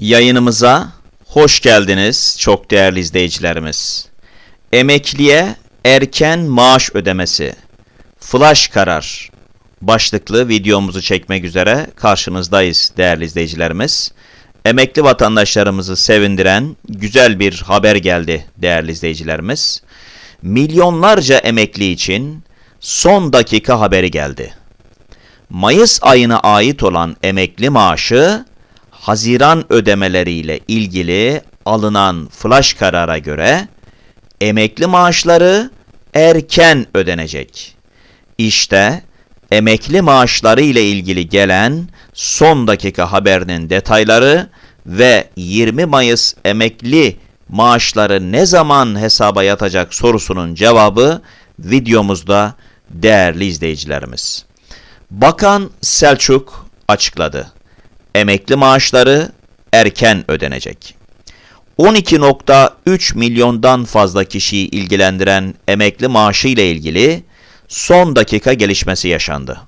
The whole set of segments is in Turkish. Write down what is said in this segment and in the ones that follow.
Yayınımıza hoş geldiniz çok değerli izleyicilerimiz. Emekliye erken maaş ödemesi. Flash karar başlıklı videomuzu çekmek üzere karşınızdayız değerli izleyicilerimiz. Emekli vatandaşlarımızı sevindiren güzel bir haber geldi değerli izleyicilerimiz. Milyonlarca emekli için son dakika haberi geldi. Mayıs ayına ait olan emekli maaşı Haziran ödemeleriyle ilgili alınan flash karara göre emekli maaşları erken ödenecek. İşte emekli maaşları ile ilgili gelen son dakika haberinin detayları ve 20 Mayıs emekli maaşları ne zaman hesaba yatacak sorusunun cevabı videomuzda değerli izleyicilerimiz. Bakan Selçuk açıkladı. Emekli maaşları erken ödenecek. 12.3 milyondan fazla kişiyi ilgilendiren emekli maaşı ile ilgili son dakika gelişmesi yaşandı.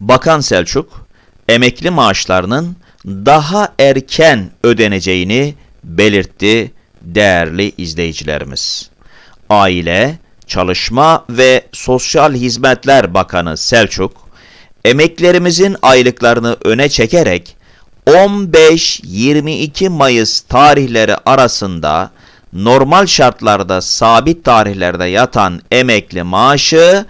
Bakan Selçuk, emekli maaşlarının daha erken ödeneceğini belirtti değerli izleyicilerimiz. Aile, Çalışma ve Sosyal Hizmetler Bakanı Selçuk, emeklerimizin aylıklarını öne çekerek 15-22 Mayıs tarihleri arasında normal şartlarda sabit tarihlerde yatan emekli maaşı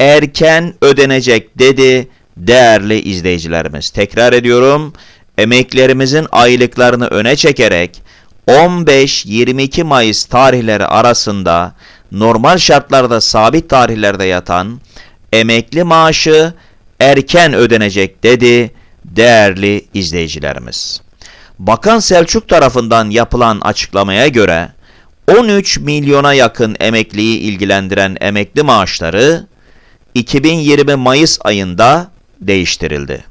erken ödenecek dedi değerli izleyicilerimiz. Tekrar ediyorum. Emeklerimizin aylıklarını öne çekerek 15-22 Mayıs tarihleri arasında normal şartlarda sabit tarihlerde yatan emekli maaşı erken ödenecek dedi değerli izleyicilerimiz. Bakan Selçuk tarafından yapılan açıklamaya göre 13 milyona yakın emekliyi ilgilendiren emekli maaşları 2020 Mayıs ayında değiştirildi.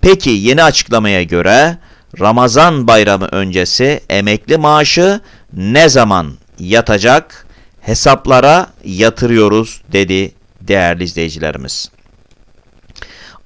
Peki yeni açıklamaya göre Ramazan bayramı öncesi emekli maaşı ne zaman yatacak? Hesaplara yatırıyoruz dedi değerli izleyicilerimiz.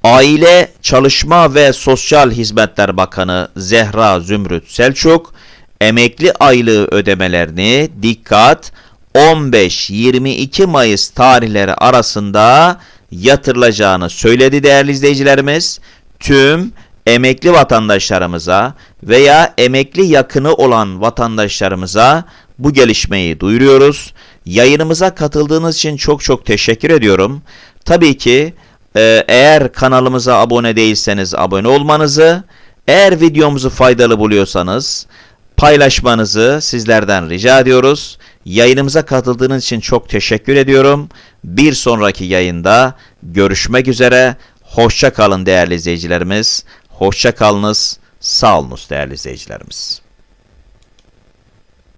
Aile, Çalışma ve Sosyal Hizmetler Bakanı Zehra Zümrüt Selçuk, emekli aylığı ödemelerini dikkat 15-22 Mayıs tarihleri arasında yatırılacağını söyledi değerli izleyicilerimiz. Tüm emekli vatandaşlarımıza veya emekli yakını olan vatandaşlarımıza bu gelişmeyi duyuruyoruz. Yayınımıza katıldığınız için çok çok teşekkür ediyorum. Tabii ki e, eğer kanalımıza abone değilseniz abone olmanızı, eğer videomuzu faydalı buluyorsanız paylaşmanızı sizlerden rica ediyoruz. Yayınımıza katıldığınız için çok teşekkür ediyorum. Bir sonraki yayında görüşmek üzere. Hoşça kalın değerli izleyicilerimiz. Hoşça kalınız. Sağ olunuz değerli izleyicilerimiz.